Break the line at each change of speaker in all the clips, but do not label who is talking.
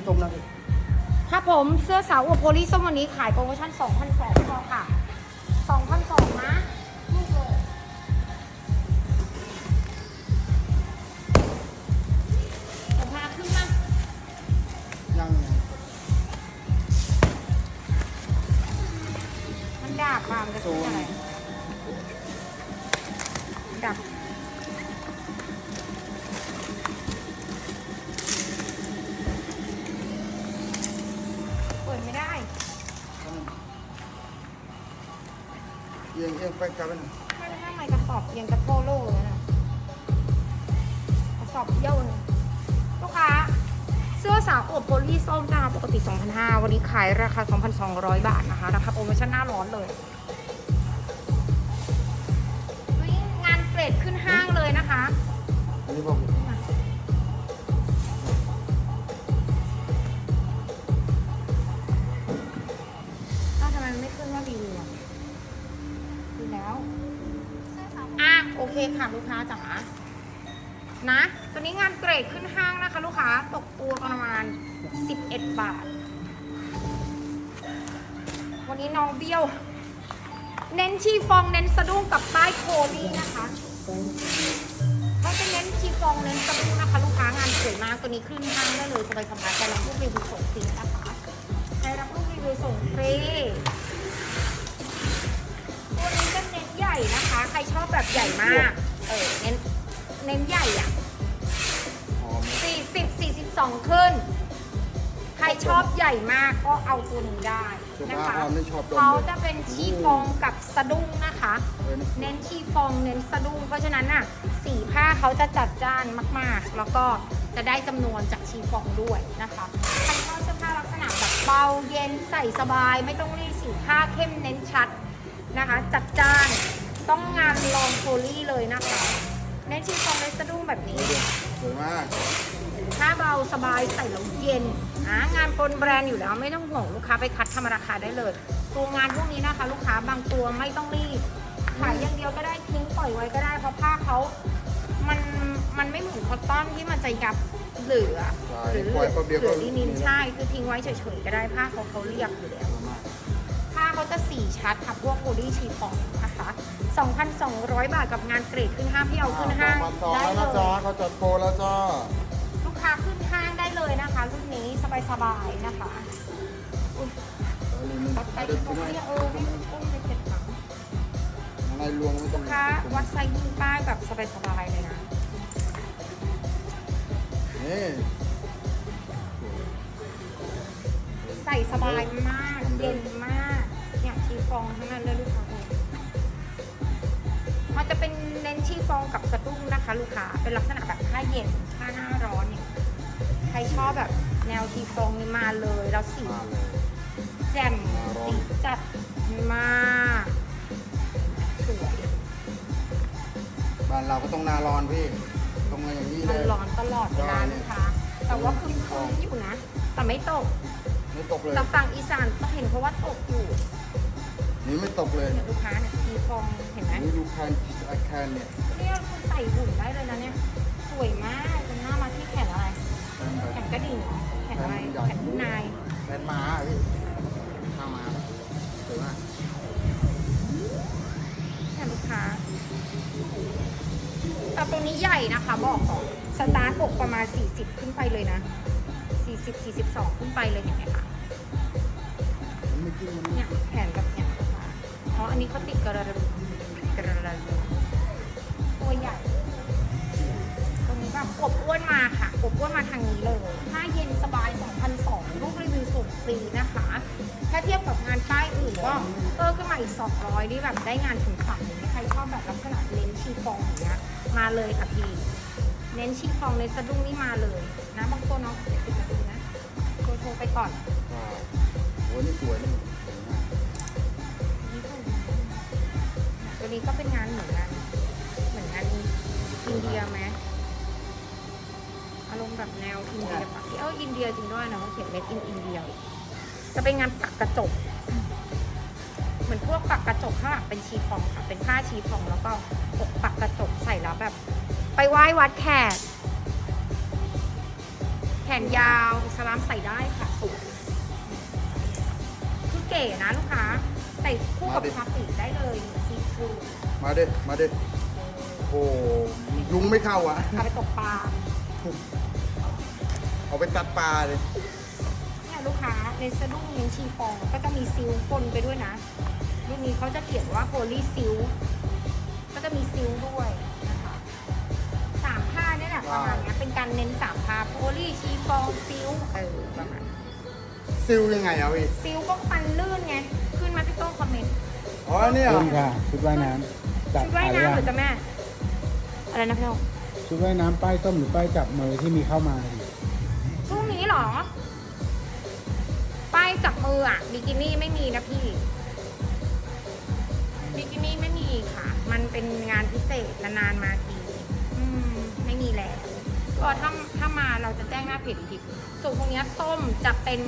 สีส้นะพี่
ครับผมเสื้อสาวอวบโพลีส้มวันนี้ขายโปรโมชั่น2,200พอค่ะ อี
ยงเอียงไปกลับไปหน่อย
ไม่ไม่ไม่กระสอบเอียังกระโปโลเลยนะกระสอบเยี่ยวเลยลูกค้า เสื้อสาวอวบโพลีส้มนะคะปกติ 2,500 วันนี้ขายราคา 2,200 บาทนะคะ ราคาโปรโมชั่นหน้าร้อนเลยเฮ้ยงานเกรดขึ้นห้างเลยนะคะ
อันนี้พอผ
โอเคค่ะลูกค้าจ๋านะ ตัวนี้งานเกรดขึ้นห้างนะคะ ลูกค้าตกตัวประมาณ 11 บาท วันนี้น้องเบี้ยว เน้นชีฟองเน้นสะดุ้งกับป้ายโคลี่นะคะเขาจะเน้นชีฟองเน้นสะดุ้งนะคะ ลูกค้างานสวยมากตัวนี้ขึ้นห้างได้เลยสบายสบายใจรับลูกรีวิวส่งฟรีนะคะใครรับลูกรีวิวส่งฟรีตัวนี้จะ ใหญ่นะคะ ใครชอบแบบใหญ่มาก เออเน้นเน้นใหญ่อะ
หอม
40 42ขึ้น ใครชอบใหญ่มากก็เอาตัวนี้ได้
สุ
นะ
ภาพ
คะ
หอมนี่ชอบดม
เขา
เลย
จะเป็นชีฟองกับสะดุ้งนะคะ
เออนี่
เน้นชีฟองเน้นสะดุ้ง เพราะฉะนั้นน่ะสีผ้าเขาจะจัดจ้านมากๆ แล้วก็จะได้จำนวนจากชีฟองด้วยนะคะใครชอบเสื้อผ้าลักษณะแบบเบาเย็นใส่สบาย ไม่ต้องรีดสีผ้าเข้มเน้นชัด นะคะ จัดจ้านต้องงานลองโพลี่เลยนะคะเน้นชีฟองเน้นสะดุ้งแบบนี้
สวยมาก
ผ้าเบาสบายใส่แล้วเย็นอ่างานปนแบรนด์อยู่แล้วไม่ต้องห่วงลูกค้าไปคัดทำราคาได้เลยตัวงานพวกนี้นะคะ ลูกค้าบางตัวไม่ต้องรีบขายอย่างเดียวก็ได้ทิ้งปล่อยไว้ก็ได้เพราะผ้าเขามันมันไม่เหมือนคอตตอนที่มันจะยับเหลือ
ใช่
หรือเห
ปล่
ลื
อยแป๊บเดียว
เหลื
ก็
อลินิน
มีแล้ว
ใช่คือทิ้งไว้เฉยๆก็ได้ผ้าเขาเขาเรียบอยู่แล้ว
มาก
ผ้า เขาจะสีชัดค่ะพวกโบดี้ชีฟองนะคะ2,200 บาทกับงานเกรดขึ้นห้างพี่เอาขึ้นห้าง
มาต่อ
ได้
แล้ว
เล
นะจ๊ะ
ย
เขาจัดโปรแล้วจ้า
ลูกค้าขึ้นห้างได้เลยนะคะรุ่นนี้สบายๆนะคะอุ๊ย
เออนี่มัน
วัดไซ
เด็
ส์
ด
ตรง
ด้วย
นี้เออไม่อุ้มในเจ็ดถัง
อะไรลวงไม่ต้
ลู
อง
กค้าวัดไซส์ยิงป้ายแบบสบายๆเลยนะ
นี่
ใส่สบายมาก เย็นมากเนี่ยชีฟอง ทั้งนั้นเลยลูกค้าเลยมันจะเป็นเน้นชีฟองกับสะดุ้งนะคะ ลูกค้าเป็นลักษณะแบบผ้าเย็นผ้าหน้าร้อนเนี่ยใครชอบแบบแนวชีฟองนี่มาเลยแล้วสี
มาเลย
แจ่มสีจัดมากสวย
บ้านเราก็ต้องหนาร้อนพี่ตรงมาอย่างนี้เล
มัน
ย
ร้อนตลอดเวลานะคะแต่ว่าคืนคืนอยู่นะ แต่ไม่ตก
ไม่ตกเลย
แต่ฝั่งอีสานก็เห็นเพราะว่าตกอยู่
นี่ไม่ตกเลย
เนี่ยลูกค้าเนี่ยทีฟองเห็นไหม
นี่ดูแคนไอแคนเนี่ย
เนี่ยคุณใส่หุ่นได้เลยนะเนี่ย สวยมากเป็นหน้ามาที่แขนอะไร แขนกระดิ่ง แขนอะไร แขนผู้นาย
แคนม้าอะพี่ข้ามาสวยมาก
แขนลูกค้าแต่ตัวนี้ใหญ่นะคะบอกก่อนสตาร์ทอกประมาณ 40 ขึ้นไปเลยนะ 40 42 ขึ้นไปเลยเห็นไหมคะ
มันไม่กินมัน
เนี่ยแขนกับเนี่ย ค่ะเพราะอันนี้เขาติดกระดุมกระดุมตัวใหญ่ ตรงนี้แบบกบอ้วนมาค่ะกบอ้วนมาทางนี้เลยผ้าเย็นสบาย2,200ลูกรีวิวส่งฟรีนะคะ ถ้าเทียบกับงานป้ายอื่นก็เออขึ้นมาอีก 200นี่แบบได้งานถึงฝันเลยใครชอบแบบลักษณะเน้นชีฟองอย่างเงี้ย มาเลยค่ะพี่ เน้นชีฟองในสะดุ้งนี่มาเลยนะบางตัวเนาะเดี๋ยติดกันนะโทรโทรไปก่อน
ว้าวโอ้นี่สวยนี่
นี้ก็เป็นงานเหมือนงานเหมือนงานอินเดียไหมอารมณ์แบบแนวอินเดียปะเอออินเดียจริงด้วยนะเขาเขียนเม็ดอินอินเดียจะเป็นงานปักกระจก เหมือนพวกปักกระจกข้างหลังเป็นชีฟองค่ะ เป็นผ้าชีฟองแล้วก็ปกปักกระจกใส่แล้วแบบ ไปไหว้วัดแขกแขนยาวอิสลามใส่ได้ค่ะสวยคือเก๋นะลูกค้าใส่คู่กับคาปิได้เลยซีทรู
มาดิมาดิโอ้ยุงไม่เข้าอะ
เอาไปตกปลา
เอาไปตัดปลาเลย
เนี่ยลูกค้าในสะดุ้งเน้นชีฟองก็จะมีซิลปนไปด้วยนะรุ่นนี้เขาจะเขียนว่าโพลีซิลก็จะมีซิลด้วยนะคะสามผ้าเนี่ยแหละประมาณเนี้ยเป็นการเน้นสามผ้าโพลีชีฟองซิลเออประมาณ
ซิลยังไงอะพี่
ซิลก็ปันลื่นไงขึ้นมาพี่โต้คอมเมนต์
อ๋อเนี่ยเหร
คุ
อ
ณค่ะชุดว่ายน้ำจับ
ชุดว่าย
ข
น้ำเหร
ยั
อจ๊ะแม่ อะไรนะพี่โต้
ชุดว่ายน้ำป้ายส้มหรือป้ายจับมือที่มีเข้ามา
ช่วงนี้เหรอ ป้ายจับมืออะบิกินี่ไม่มีนะพี่ บิกินี่ไม่มีค่ะ มันเป็นงานพิเศษนานๆมาทีอืมไม่มีแล้ว ก็ถ้าถ้ามาเราจะแจ้งหน้าเพจอีกทีส่วนพวกเนี้ยส้มจะเป็น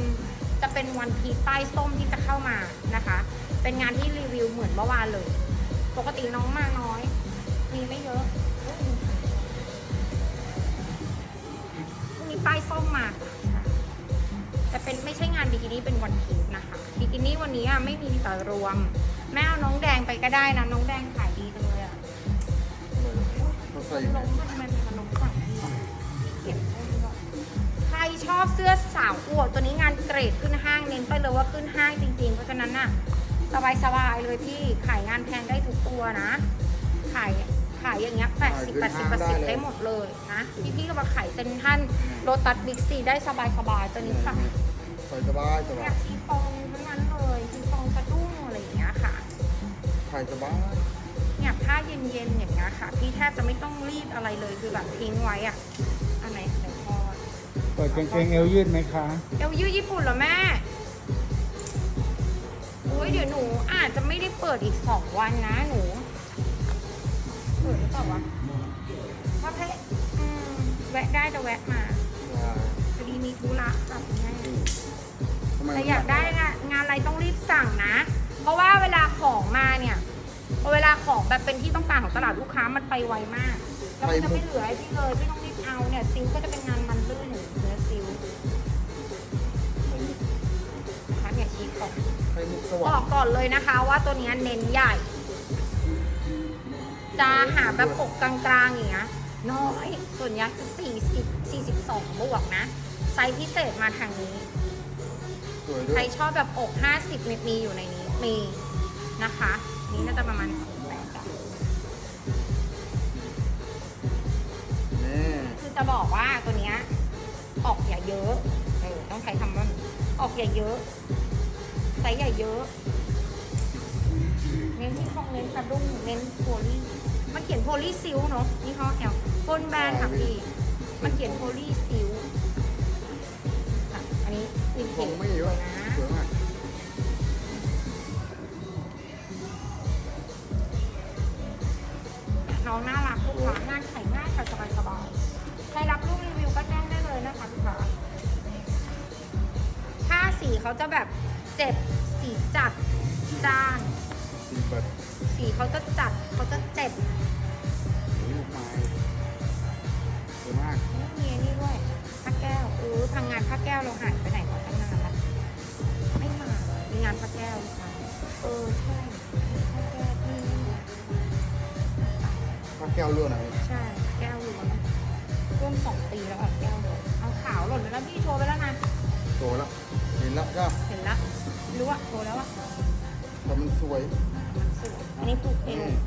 จะเป็นวันพีชป้ายส้มที่จะเข้ามานะคะ เป็นงานที่รีวิวเหมือนเมื่อวานเลย ปกติน้องมากน้อย มีไม่เยอะพรุ่งนี้ป้ายส้มมาแต่เป็นไม่ใช่งานบิกินี่เป็นวันพีชนะคะบิกินี่วันนี้อะไม่มีแต่รวม แม่เอาน้องแดงไปก็ได้นะน้องแดงขายดีจังเลยอะ
ใส่
ล้มมันมันมันล้มก่อนพี่เก็บใครชอบเสื้อสาวอวดตัวนี้งานเกรดขึ้นห้างเน้นไปเลยว่าขึ้นห้างจริงๆ เพราะฉะนั้นน่ะ สบายสบายๆเลยพี่ขายงานแพงได้ทุกตัวนะ ขายขายอย่างเงี้ยแปดสิบแปดสิบแปดสิบได้หมดเลยนะ พี่พี่ๆก็มาขายเซ็นทรันโรตัสบิ๊กซีได้สบายสบายๆตัวนี้ค่ะ
ใส่สบายสบา
เนี่ยยชีฟองทั้งนั้นเลยชีฟองสะดุ้งอะไรอย่างเงี้ยค่ะ
ใส่สบาย
เนี่ยผ้าเย็นๆอย่างเงี้ยค่ะ พี่แทบจะไม่ต้องรีดอะไรเลยคือแบบทิ้งไว้อะอันไหนไหนพอ
เปิดกางเกงเอวยืดไหมคะ
เอวยืดญี่ปุ่นเหรอแม่ โอ้ยเดี๋ยวหนูอาจจะไม่ได้เปิดอีกสองวันนะหนูเปิดหรือเปล่าวะถ้าเพะอืมแวะได้จะแวะมาพอดีมีธุระค่ะคุณแม่
ทำไม
แต่อยากได้งานงานอะไรต้องรีบสั่งนะ เพราะว่าเวลาของมาเนี่ยพอเวลาของแบบเป็นที่ต้องการของตลาดลูกค้ามันไปไวมาก แล้วมันจะไม่เหลือให้พี่เลยพี่ต้องรีบเอาเนี่ยซิลก็จะเป็นงานมันลื่น
ไข่มุกส
บ
วร
อ
ร
ก
ค์
ก่อนเลยนะคะว่าตัวเนี้ยเน้นใหญ่ จะหาแบบอกกลางๆอย่างเงี้ยน้อย ส่วนใหญ่จะ40 42 บวกนะ ไซส์พิเศษมาทางนี้
สวยด้
ใค
ว
ร
ย
ชอบแบบอก 50มีมีอยู่ในนี้ มีนะคะ นี่น่าจะประมาณ28อะ
นี่
คือจะบอกว่าตัวเนี้ยออกอย่าเยอะเออต้องใช้คำว่าออกอย่าเยอะ ไซส์อย่เยอะ เน้นที่คองเน้นสะดุ้งเน้นโพลีมันเขียนโพลีซิลเนาะนี่ห้อแอลบนแบรนด์ค่ะพี่มันเขียนโพลีซิลอันนี้วินเท
คง
จ
ไม่เยอะ
วยนะ
สวยมาก
น้องน่ารักลูกค้างานไขง่ายค่ะสบายสบายใครรับลูกรีวิวก็แจ้งได้เลยนะคะลูกค้าถ้าสีเขาจะแบบ เจ็บสีจัดจ้าน
สีเปิด
สีเขาจะจัดเขาจะเจ็บ
ลูกไม้สวยมาก
ไม่มีอันนี่ด้วยพระแก้วเออทางงานพระแก้วเราหายไปไหนมาตั้งนานแล้วไม่มามีงานพระแก้วหรือเปล่าเออใช่พระแก้วที่
ผ้าแก้วเลื่อนอะไร
ใช่แก้วล้วนร่วมสองปีแล้วอะแก้วล้วนเอาขาวหล่นไปแล้วพี่โชว์ไปแล้วนะ
โตแล้วเห็นแล้วก็
เห็นละรู้อะโชว์แล้วอะ
แต่มันสวย
มันสวยอันนี้ผูกเอว
นี่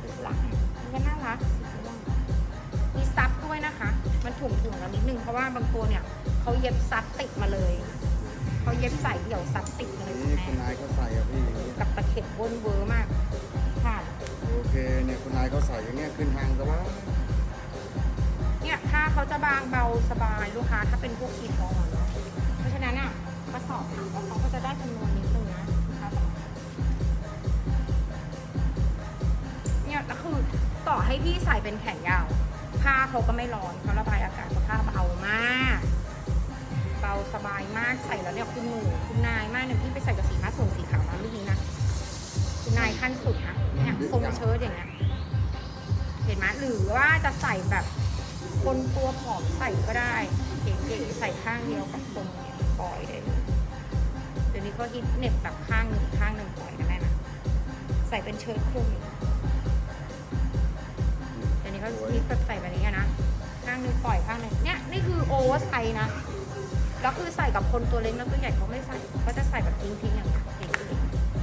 ผูกหลังมันก็น่ารักสีม่วงมีซับด้วยนะคะ มันถุงถุงๆแล้วนิดนึงเพราะว่าบางตัวเนี่ยเขาเย็บซับติดมาเลยเขาเย็บใส่เดี่ยวซับติดมาเลย
นี่
คุณแม่
คุณนายเขาใส่อะพี่
กับตะเข็บวนเวอร์มากค่ะ
โอเคเนี่ยคุณนายเขาใส่อย่างเงี้ยขึ้นทางสบาย
เนี่ย ผ้าเขาจะบางเบาสบายลูกค้าถ้าเป็นพวกขีดฟองอะเนาะเพราะฉะนั้นอะกระสอบหนึ่งเขาก็จะได้จำนวนนิดนึงนะลูกค้าบอกเนี่ยแล้วคือต่อให้พี่ใส่เป็นแขนยาว ผ้าเขาก็ไม่ร้อนเขาระบายอากาศเพราะผ้าเบามาก เบาสบายมากใส่แล้วเนี่ยคุณหนูคุณนายมากเนี่ยพี่ไปใส่กับสีม้าส่งสีขาวมาลูกนี้นะคุณนายขั้นสุดนะเนี่ยทรงเชิ้ตอย่างเงี้ยเห็นไหมหรือว่าจะใส่แบบ คนตัวผอมใส่ก็ได้เก๋ๆใส่ข้างเดียวกับตรงเนี่ยปล่อยได้เลยเดี๋ยวนี้เขาฮิตเน็บแบบข้างหนึ่งข้างหนึ่งปล่อยกันได้นะใส่เป็นเชิ้ตคลุมเดี๋ยวนี้เขาฮิตแบบใส่แบบนี้กันนะข้างหนึ่งปล่อยข้างหนึ่งเนี่ยนี่คือโอเวอร์ไซส์นะแล้วคือใส่กับคนตัวเล็กแล้วตัวใหญ่เขาไม่ใส่เขาจะใส่แบบทิ้งๆอย่างเงี้ยเก๋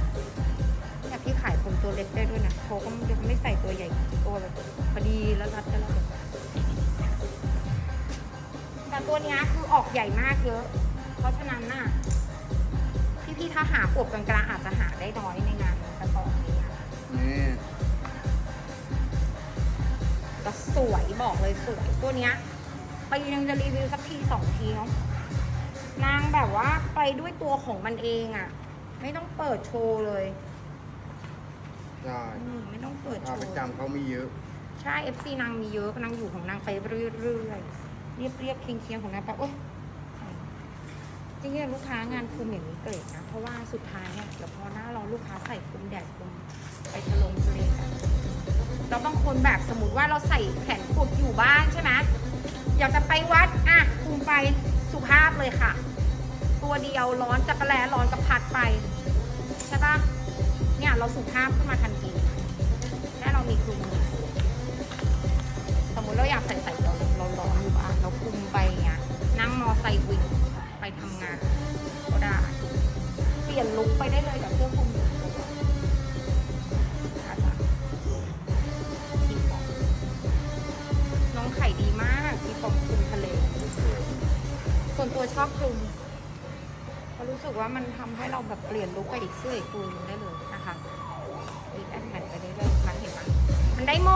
ๆอยากที่ขายคนตัวเล็กได้ด้วยนะเขาก็ไม่ใส่ตัวใหญ่ตัวแบบพอดีแล้วรัดกันแล้ว แต่ตัวเนี้ยคือออกใหญ่มากเยอะ เพราะฉะนั้นน่ะพี่ๆถ้าหาปวกกลางๆอาจจะหาได้น้อยในงานกระสอบนี้อะ
นี่
แต่สวยบอกเลยสวยตัวเนี้ยปีนึงจะรีวิวสักทีสองทีเนาะนางแบบว่าไปด้วยตัวของมันเองอะไม่ต้องเปิดโชว์เลย
ใช่
อืมไม่ต้องเปิดโช
ขา
ว์
ประจำเขามีเยอะ
ใช่ FC นางมีเยอะนางอยู่ของนางไปเรื่อยๆ เรียบเรียบๆเคียงเคียงๆของนางไปโอ๊ยจริงๆลูกค้างานคุมอย่างนี้เกรดนะ เพราะว่าสุดท้ายเนี่ยเดี๋ยวพอหน้าร้อนลูกค้าใส่คุมแดดคุมไปทะลงทะเลกันเราบางคนแบบสมมติว่าเราใส่แขนกุดอยู่บ้านใช่ไหมอยากจะไปวัดอะคุมไปสุภาพเลยค่ะ ตัวเดียวร้อนจักรแลร้อนกระพัดไป ใช่ปะเนี่ยเราสุภาพขึ้นมาทันทีแค่เรามีคลุม มันทำให้เราแบบเปลี่ยนลุคไปอีกเสื้ออีกตัวหนึงได้เลยนะคะอีกแอนแผ่นไปได้เลยมันเห็นไหมมันได้หม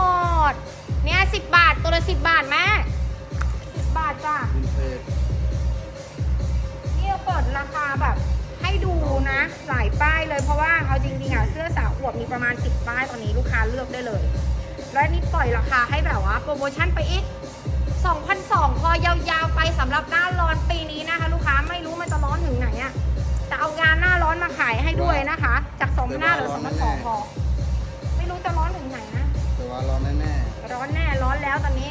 ด เนี่ยสิบบาทตัวละสิบบาทแม่สิบบาทจ้ะ
วินเทจ
เนี่ยเปิดราคาแบบให้ดูนะหลายป้ายเลยเพราะว่าเอาจริงๆอะเสื้อสาวอวบมีประมาณ10ป้ายตอนนี้ลูกค้าเลือกได้เลย แล้วนี่ปล่อยราคาให้แบบว่าโปรโมชั่นไปอีก2,200พอยาวๆไปสำหรับหน้าร้อนปีนี้นะคะ ลูกค้าไม่รู้มันจะร้อนถึงไหนอะ แต่เอางานหน้าร้อนมาขายให้ด้วยนะคะ จาก2 5 0 0เหรือ2,200พอไม่รู้จะร้อนถึงไหนนะ
แต่ว่าร้อนแน่
ร้อนแน่ร้อนแล้วตอนนี้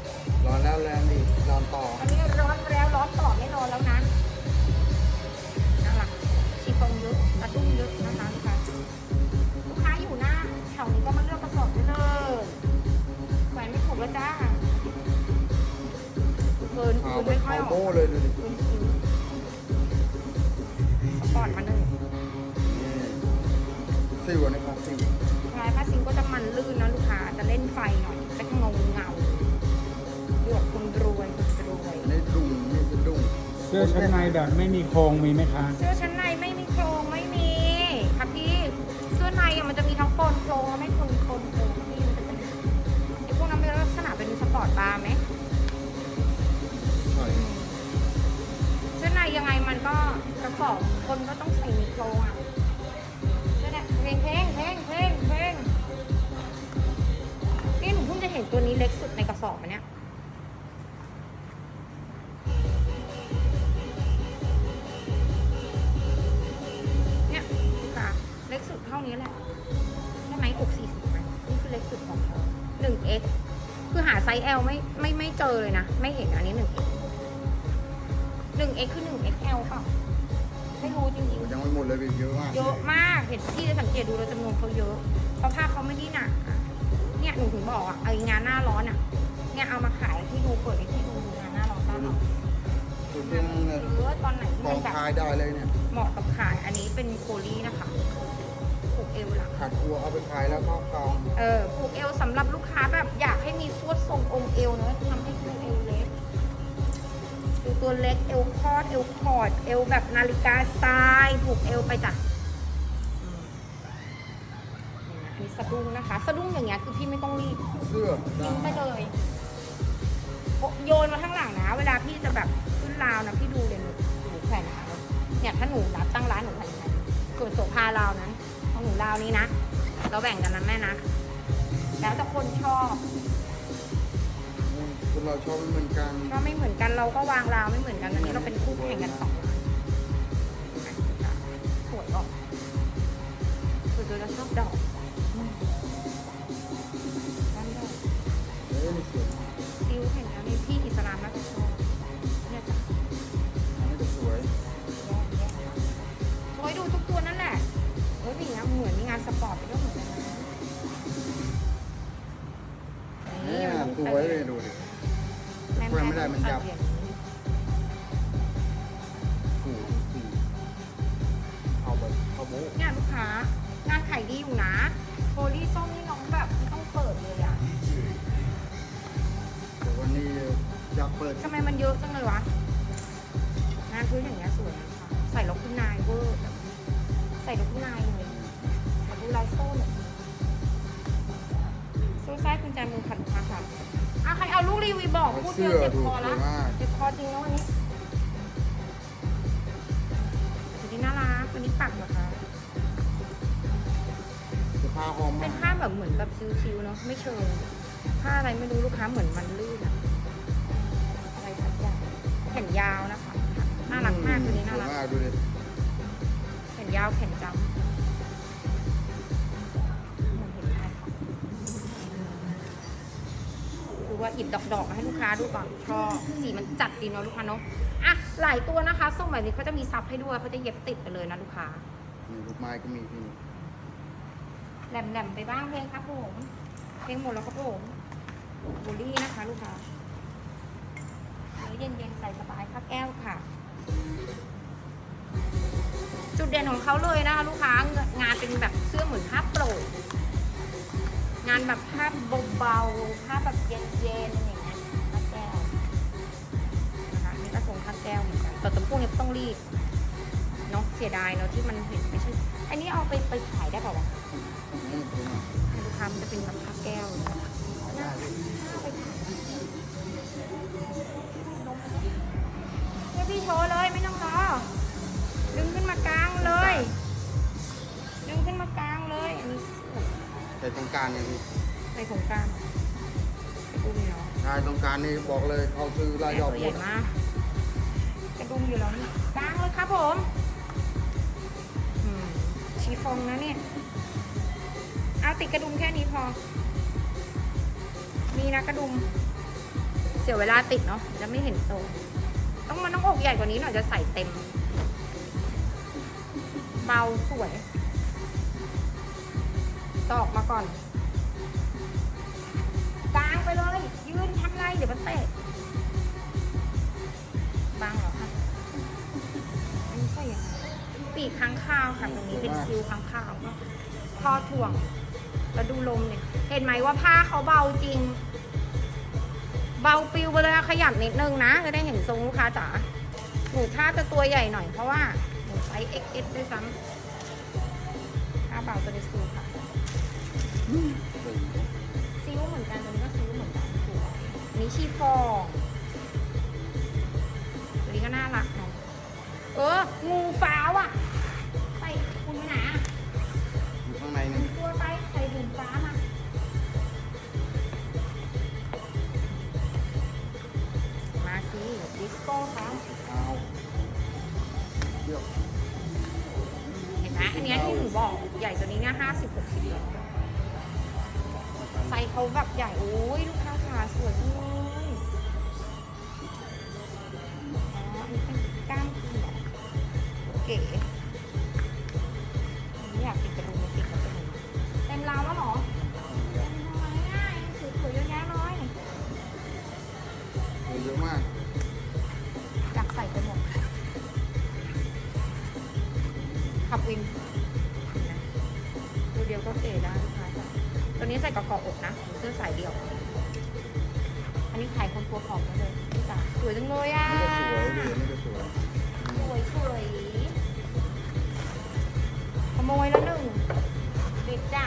ๆร้อนแล้วแรงดิร้อนต่อ
อันนี้ร้อนแล้วร้อนต่อไม่นอนแล้วนะน่ารักชีฟองเยอะกระตุ้งเยอะนะคะลูกค้าลูกค้าอยู่หน้าแถวนี้ก็มาเลือกกระสอบได้เลยแหวนไม่ถูกแล้วจ้าเกิน
เอา
คืน
ไป
ไม่ค่อย
เอา
ออก
โม่เลยดูดิ
คืนคื นสปอร์ตมาหนึ่ง
สิวนะครับสิว
ลายผ้าซิงก็จะมันลื่นนะลูกค้าจะเล่นไฟหน่อยจะเงาเงาๆดวกคนรวยคนรวย
อันนี้ดุ่งนี่เป็นดุ่ง
เสื้อชั้นในแบบไม่มีโครงมีไหมคะ
เสื้อชั้นในไม่มีโครงไม่มีค่ะพี่เสื้อในมันจะมีทั้งโคนโครงและไม่โคนโคนโครงพี่มันจะเป็นไอ้พวกนั้นเป็นลักษณะเป็นสปอร์ตบาร์ไหม
ใช่
เสื้อในยังไงมันก็ กระสอบคนก็ต้องใส่มีโครงอะเสื้อในเพลงเพลงเพลงเพลงเพลงนี่หนูเพิ่งจะเห็นตัวนี้เล็กสุดในกระสอบอันเนี้ยเนี่ยค่ะเล็กสุดเท่านี้แหละใช่ไหมอกสี่สิบไหมนี่คือเล็กสุดของเขาหนึ่ง X คือหาไซส์ L ไม่ไม่ไม่เจอเลยนะ ไม่เห็นอันนี้
โอ้ยังไม่หมดเลยพี่เยอะมาก
ๆเยอะมากเห็นที่จะสังเกตดูแล้วจำนวนเขาเยอะ เพราะผ้าเขาไม่ได้หนักอะเนี่ยหนูถึงบอกอะไองานหน้าร้อนอะ เนี่ยเอามาขายที่ดูเปิดให้ที่ดูดูงานหน้าร้อนได้หรอ
ตัวเต็มเลย
หรือว่าตอนไหนที่
กอ
มั
ง
นแบบ
คายได้เลยเนี่ย
เหมาะกับขายอันนี้เป็นโคลี่นะคะผูกเอวหลัง
ขาดกลัวเอาไปขายแล้วก็กอง
เออผูกเอวสำหรับลูกค้าแบบอยากให้มีสวดทรงองค์เอวเนอะทำ ดูตัวเล็กเอวคอดเอวคอดเอวแบบนาฬิกาสไตล์ผูกเอวไปจ้ะอืมนี่นะอันนี้สะดุ้งนะคะ สะดุ้งอย่างเงี้ยคือพี่ไม่ต้องรีบ
เสื้อ
ทิ้งไปเลยโอะโยนมาข้างหลังนะ เวลาพี่จะแบบขึ้นราวนะพี่ดูเลยหนูหนูแขวนขาเนี่ยถ้าหนูรับตั้งร้านหนูแขวนยังไงส่วนโสภาราวนั้นของหนูราวนี้นะ เราแบ่งกันนะแม่นะ แล้วแต่คนชอบ
นเราชอบไม่เหมือนกัน
ก็ไม่เหมือนกันเราก็วางราวไม่เหมือนกันอนนี้เราเป็นคู่แข่งกันสองสวยออกสวยจนเราชอบดอกด้านดอก
ซิว
แข่งอันนี้พี่อิสลามน่าจะชอบเนี่ย
จ้ะน่า
จะ
สวยสวยดูทุกตัวนั่นแหละ
เออนี่นะเห
มือนมีงานสปอร์ตไปด้วยเหมือนกันนี่สวยเลยดูดิ กล้วยไม่ได้มันยับ วิวบอกพูดเดี
เสื้
ยว
อ
เจ็บ
ถู
ค
ก
อ
ส
ละ
วยมาก
เจ็บคอจริงแล้ววันนี้ตัวนี้น่ารักตัวนี้ปักเหรอคะ
เสื้อผ้าหอม
เป็
มานก
ผ้าแบบเหมือนแบบซิวๆเนาะไม่เชิงผ้าอะไรไม่รู้ลูกค้าเหมือนมันลื่นอะอะไรสักอย่างแขนยาวนะคะน่ารักมากตัวนี้น่ารัก
สวยมากดูดิ
แขนยาวแขนจำ ว่าหยิบดอกๆมาให้ลูกค้าดูก่อนชอบสีมันจัดดีเนาะลูกค้าเนาะอะหลายตัวนะคะส่งแบบนี้เขาจะมีซับให้ด้วยเขาจะเย็บติดไปเลยนะลูกค้า
นี่ลูกไม้ก็มีที่นี่
แหลมๆไปบ้างเพลงครับผมเพลงหมดแล้วครับผมบูลลี่นะคะลูกค้าเนื้อเย็นๆใส่สบายค่ะแก้วค่ะ จุดเด่นของเขาเลยนะคะลูกค้างานเป็นแบบเสื้อเหมือนผ้าโปร่ง งานแบบผ้าเบาๆผ้าแบบเย็นๆอย่างเงี้ยผ้าแก้วนะคะนี่ก็ทรงผ้าแก้วเหมือนกันแต่ตัวพวกนี้ต้องรีดเนาะเสียดายเนาะที่มันเห็นไม่ใช่ อันนี้เอาไปไปขายได้เปล่าวะ
นี่สวยมาก
ให้ลูกค้ามันจะเป็นแบบผ้าแก้วเลยนะ
ได้ดิ
เนี่ยพี่โชว์เลยไม่ต้องรอดึงขึ้นมากลางเลย ดึงขึ้นมากลางเลยอันนี้
แต่ตรงกลารอย่างนี้
ใส่สงกรารกระดุมเนาะ
ชายตรงกลารนี่บอกเลยเขาซื้อรายยอด
ตัว
ห
ให
ม
ญ่
ด
มากกระดุมอยู่แล้วนี่กลางเลยครับผมอืมชีฟองนะเนี่ยเอาติดกระดุมแค่นี้พอ มีนะกระดุม เสียเวลาติดเนาะจะไม่เห็นโตต้องมันต้องอกใหญ่กว่านี้หน่อยจะใส่เต็ม เบาสวย ตอกมาก่อน กลางไปเลย ยืนทำไร เดี๋ยวมันเตะบางเหรอคะอันนี้ใส่ยังไงปีกค้างคาวค่ะตรงนี้เป็นคิวค้างคาวก็พอถ่วงแล้วดูลมเนี่ย เห็นไหมว่าผ้าเขาเบาจริง เบาปิวไปเลยอะขยับนิดนึงนะจะได้เห็นทรงลูกค้าจ๋าหนูถ้าจะตัวใหญ่หน่อยเพราะว่าหนูไซส์ XS ด้วยซ้ำผ้าเบาตัวนี้ซูค่ะ ซิ้วเหมือนกันตัวนี้ก็ซิ้วเหมือนกันสวอันนี้ชีฟองตัวนี้ก็น่ารักเนาะเออ งูฟ้าวอะ ไปคุณไปไหนอะ
อยู่ข้างใน
ห
นี่
นึ่งตัวไปใส่ถุงฟ้ามามาสิดิสโก้ค่ะ
เอาเดี๋ยว
เห็นไหมอันนี้ที่หนูบอกใหญ่ตัวนี้เนี่ยห้าสิบหกสิบ เขาแบบใหญ่โอ้ยลูกค้าขาสวยจังเลย ตัวนี้ใส่กระเกาะอกนะเสื้อสายเดี่ยว อันนี้ขายคนตัวผอมมาเลยพี่จ๋าสวยจังเลยอะ
นี่ก็สวยดินี่ก็สวย
สวยสวยขโมยแล้วหนึ่งบิดจ้ะ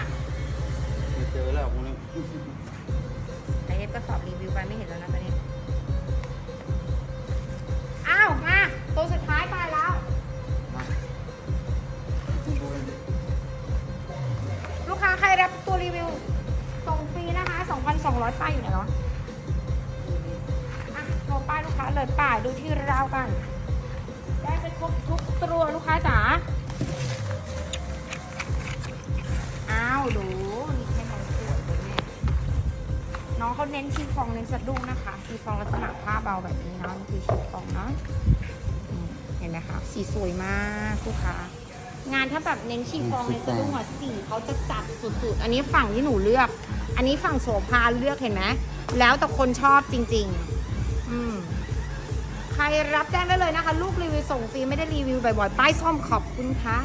ไม่เจอแล้วพวกนี้
ไอเอฟก็สอบรีวิวไปไม่เห็นแล้วนะตอนนี้ อ้าวมาตัว นะคะ2,200ป้ายอยู่ไหนวะอะโชว์ป้ายลูกค้าเลยป้ายดูที่ราวกัน ได้ไปครบทุกตัวลูกค้าจ๋า อ้าวดูนี่ให้น้องสวยเลยแม่น้องเขาเน้นชีฟองเน้นสะดุ้งนะคะชีฟองลักษณะผ้าเบาแบบนี้เนาะนี่คือชีฟองเนาะเห็นไหมคะสีสวยมากลูกค้างานถ้าแบบเน้นชีฟองเน้นสะดุ้งอะสีเขาจะจัดสุดๆ อันนี้ฝั่งที่หนูเลือก อันนี้ฝั่งโสภาเลือกเห็นไหมแล้วแต่คนชอบจริง ๆ อืมใครรับแจ้งได้เลยนะคะ ลูกรีวิวส่งฟรีไม่ได้รีวิวบ่อยๆป้ายส้มขอบคุณค่ะ